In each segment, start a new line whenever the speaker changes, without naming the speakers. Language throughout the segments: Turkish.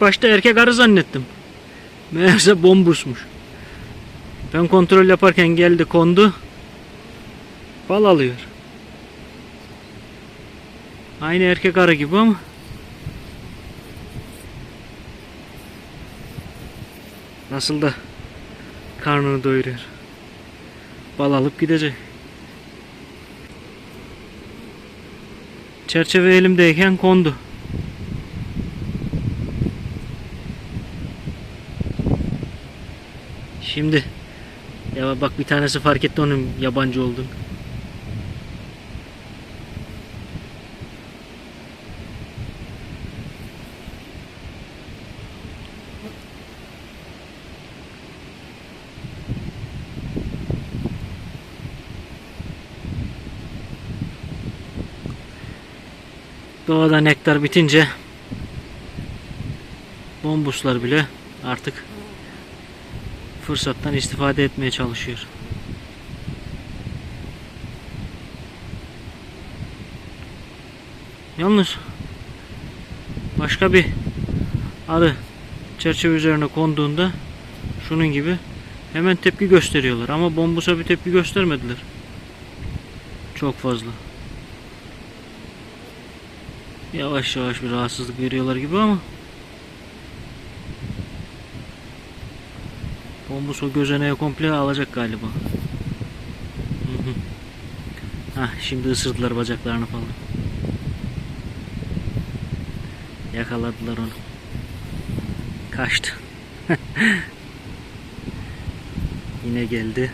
Başta erkek arı zannettim. Meğerse bombusmuş. Ben kontrol yaparken geldi kondu. Bal alıyor. Aynı erkek arı gibi ama. Nasıl da karnını doyuruyor. Bal alıp gidecek. Çerçeve elimdeyken kondu. Şimdi ya bak bir tanesi fark etti onun yabancı olduğunu. Doğada nektar bitince bombuslar bile artık fırsattan istifade etmeye çalışıyor. Yalnız başka bir arı çerçeve üzerine konduğunda şunun gibi hemen tepki gösteriyorlar ama bombusa bir tepki göstermediler. Çok fazla. Yavaş yavaş bir rahatsızlık veriyorlar gibi ama Bombus o gözeneği komple alacak galiba. Hah şimdi ısırdılar bacaklarını falan. Yakaladılar onu. Kaçtı. Yine geldi.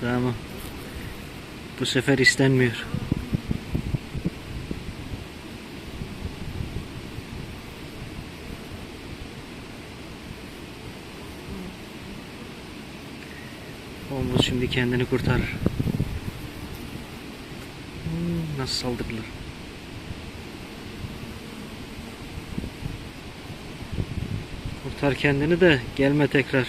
Tamam. Bu sefer istenmiyor. Omuz şimdi kendini kurtarır. Hmm, nasıl saldırdılar? Kurtar kendini de gelme tekrar.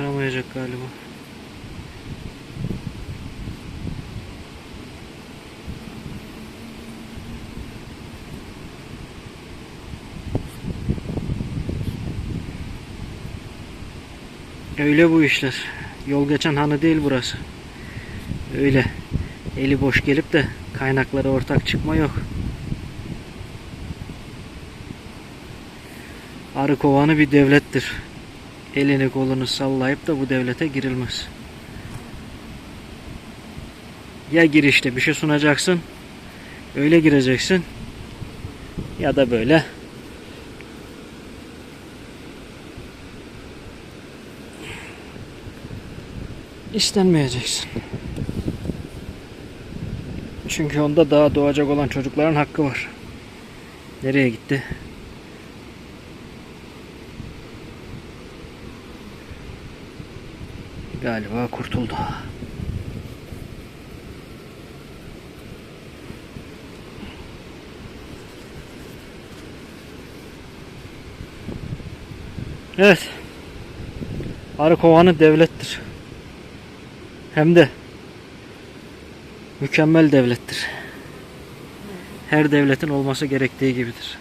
Kurtaramayacak galiba. Öyle bu işler. Yol geçen hanı değil burası. Öyle. Eli boş gelip de kaynaklara ortak çıkma yok. Arı kovanı bir devlettir. Elini kolunu sallayıp da bu devlete girilmez. Ya girişte bir şey sunacaksın, öyle gireceksin ya da böyle istenmeyeceksin. Çünkü onda daha doğacak olan çocukların hakkı var. Nereye gitti? Galiba kurtuldu. Evet. Arı kovanı devlettir. Hem de mükemmel devlettir. Her devletin olması gerektiği gibidir.